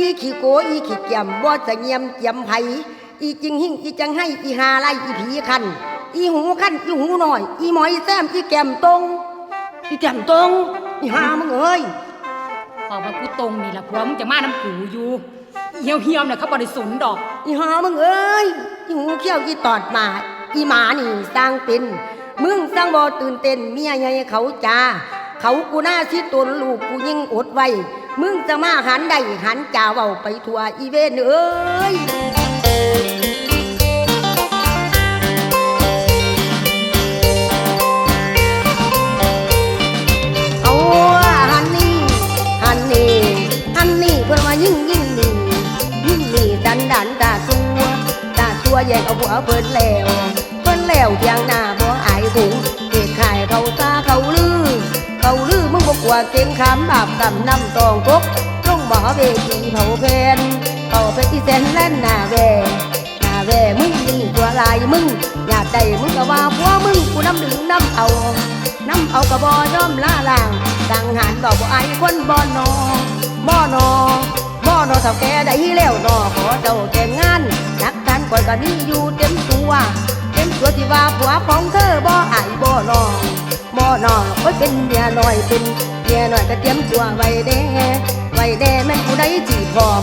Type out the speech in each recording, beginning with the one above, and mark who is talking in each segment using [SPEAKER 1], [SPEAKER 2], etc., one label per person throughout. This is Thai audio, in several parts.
[SPEAKER 1] อีขี้โกอีขี้เกียมบ่จะเงียมเจียมไผอีจริงหิ่งอีจังให้อีหาไล่อีผีคัน อีหูคันอีหูหน่อย อีหมอยแซมอีแก้มตรงอีแก้มตรงอีหามึงเอ้ย
[SPEAKER 2] พอว่ากูตรงนี่ล่ะผัวมึงจะมาน้ำกูอยู่เหี่ยวเหี่ยวๆเนี่ยเขาบริสุทธิ์ดอก
[SPEAKER 1] อีหามึงเอ้ยอีหูเขี้ยวอีตอดหมาอีหมานี่สร้างเป็นมึงสร้างบ่ตื่นเต้นเมียใหญ่เขาจ้าเขากูหน้าสิตนลูกกูยิ่งอดไว้ มึงจะมาหันได้หันจ่าเว้าไปทั่วอีเวนเอ้ยเอาฮันนี่ฮันนี่ฮันนี่เพิ่นมายิ่งยิ่งนี่ยิ่งนี่ดันดันตาตัวตาตัวแยกเอาหัวเพิ่นแล้วเพิ่นแล้วเพียงหน้าบ่อายถุงเกขายเขาซาเขาลือเขาลือ มึงบ่กลัวเก่งขามบาปกำน้ำตองกกลงบ่อเวทีเผาเพนเผาเพนที่แสนแล่นหน้าแวหน้าแวมึงนี่ตัวลายมึง อยากได้มึงก็ว่าผัวมึงกูน้ำดึงน้ำเอาน้ำเอากระบอย่อมล่าล่างสังหารดอกบ่ไอายคนบ่อนอบ่อนอบ่อนอเท่าแกได้แล้วนอขอเจ้าแต่งานนักการก่อยก็มีอยู่เต็มตัว เต็มตัวที่ว่าผัวของเธอบ่อายบ่อนอ บ่นอโอ้ยเป็นเมียน้อยเป็นเมียน้อยก็เตรียมตัวไว้แด่ไว้แด่แม่นผู้ใดจีพร้อม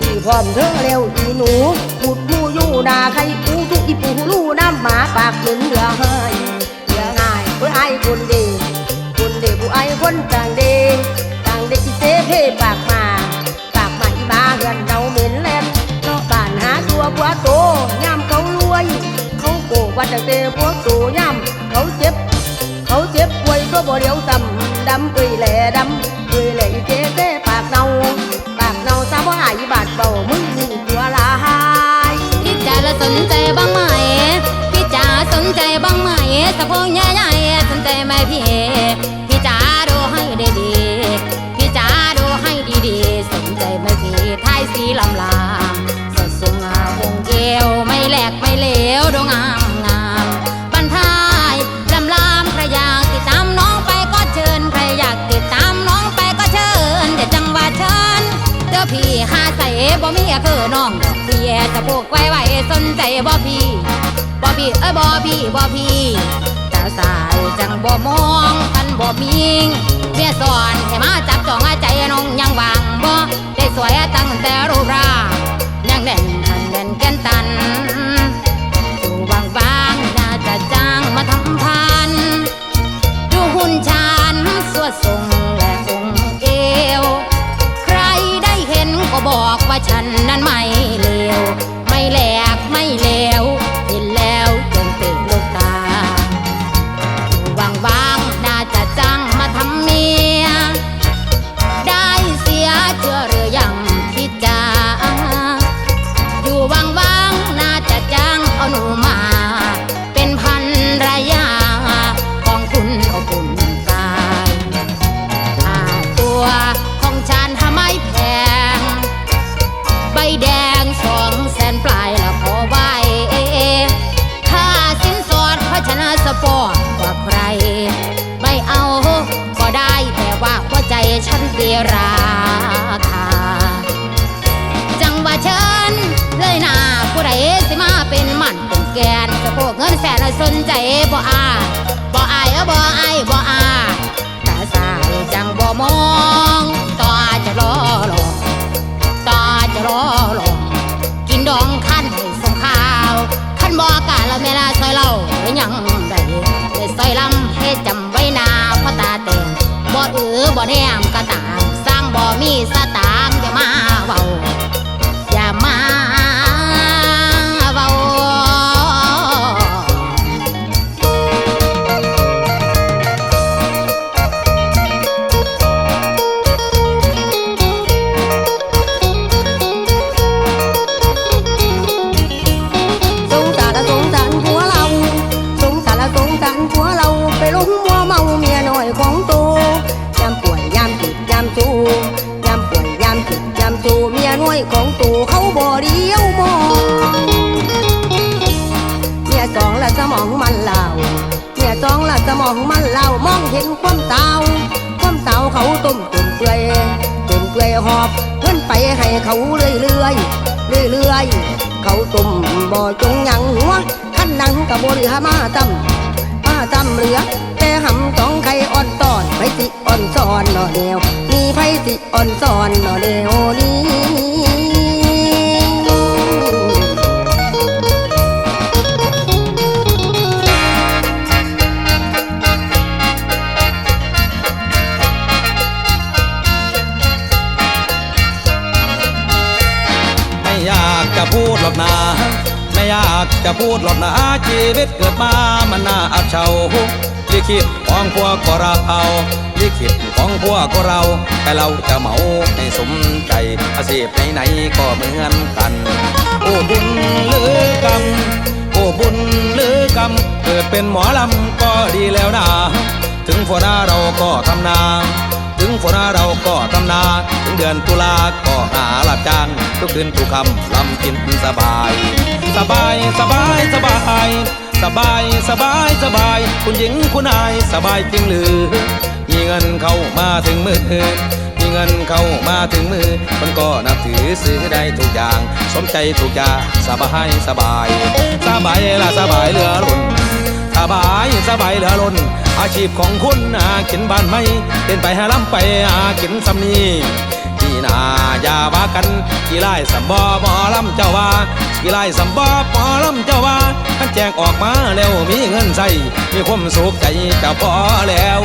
[SPEAKER 1] จีพร้อมเธอเร็วอีหนูพูดมูอยู่นาใครปูทุกอีปูลู่น้ำหมาปากเหม็นเหลือให้เรื่อง่ายผู้ไอ้คนดีคนดีผู้ไอ้คนต่างดีต่างดีที่เสเพปากมาปากมาอีบาเฮือนเราเหม็นแลนนอกบ้านหาตัวผัวโตย่ำเขารวย เขาโกว่าแต่เตะผัวโตย่ำเขาเจ็บ ดำกุยแหล่อีเจ๊เจ๊ปากเนาปากเนาซาบ่อายบาดเบามึงนี่ตัวลาย
[SPEAKER 3] พี่จ๋าละสนใจบ้างไหมพี่จ๋าสนใจบ้างไหมสะโพกใหญ่ๆสนใจไหมพี่พี่จ๋าดูให้ดีๆพี่จ๋าดูให้ดีๆสนใจไหมพี่ไทยสีลำลาสดสงงาวงเกวไม่แหลกไม่เล บ่มีคือน้องเสียจะปลูกไว้ไว้สนใจบ่พี่บ่พี่เอ้ยบ่พี่บ่พี่แต่สายจังบ่มองกันบ่มิงเมียสอนให้มาจับจองใจน้องยังวา กเงินแสนสนใจบ่อาบ่อายเออบ่อายบ่อาตาสายจังบ่มองต่อจะรอหลอกต่อจะรอหลอกกินดองขั้นให้สงข้าวขั้นบ่กาละเมลาซอยเล่าหรือยังได้ได้ซอยลำให้จำไว้นาพราะตาแต่งบ่เออบ่แนมกระตางสร้างบ่มีสตา
[SPEAKER 1] สะมองมันเล่าเมียสองละสมองมันเล่ามองเห็นความเตาความเตาเขาต้มตุ่มเกลือยตุ่มเกลือยหอบเงงินไปให้เขาเรื่อยเรื่อยเรื่อยเรื่อยเขาตุ่มบ่อจงยังหัวขั้นหนังกับบริหามาตำมาตำเหลือแต่หำต้องไข่อ่อนตอนไผสิอ่อนซ้อนหน่อเดียวมีไผสิอ่อนซ้อนหน่อเดียวนี
[SPEAKER 4] อกนะไม่อยากจะพูดหรอกนะชีวิตเกิดมามันน่าอับเฉาลิขิตของพวกก็เราลิขิตของพวกเราแต่เราจะเหมาให้สมใจอาชีพไหนๆก็เหมือนกัน โอ้บุญหรือกรรมโอ้บุญหรือกรรมเกิดเป็นหมอลำก็ดีแล้วนะถึงฝนหน้าเราก็ทำนา ถึงฝนเราก็ทำนา ถึงเดือนตุลาก็หาหลับจ้าง ทุกคืนทุกคำลำกินสบาย สบายสบายสบายสบายสบายสบาย คุณหญิงคุณนายสบายจริงหรือ มีเงินเข้ามาถึงมือ มีเงินเข้ามาถึงมือ มันก็นับถือซื้อได้ทุกอย่าง สมใจทุกอย่างสบายสบาย สบายละสบายเหลือล้น สบายสบายเหลือล้น อาชีพของคุณหากินบ้านไม่เป็นไปหาล้ำไปหากินสำนีที่นาอย่าว่ากันกี่ไล่สำบอหมอลำเจ้าว่ากี่ไล่สำบอหมอลำเจ้าว่าท่านแจกออกมาแล้วมีเงินใส่มีความสุขใจจะพอแล้ว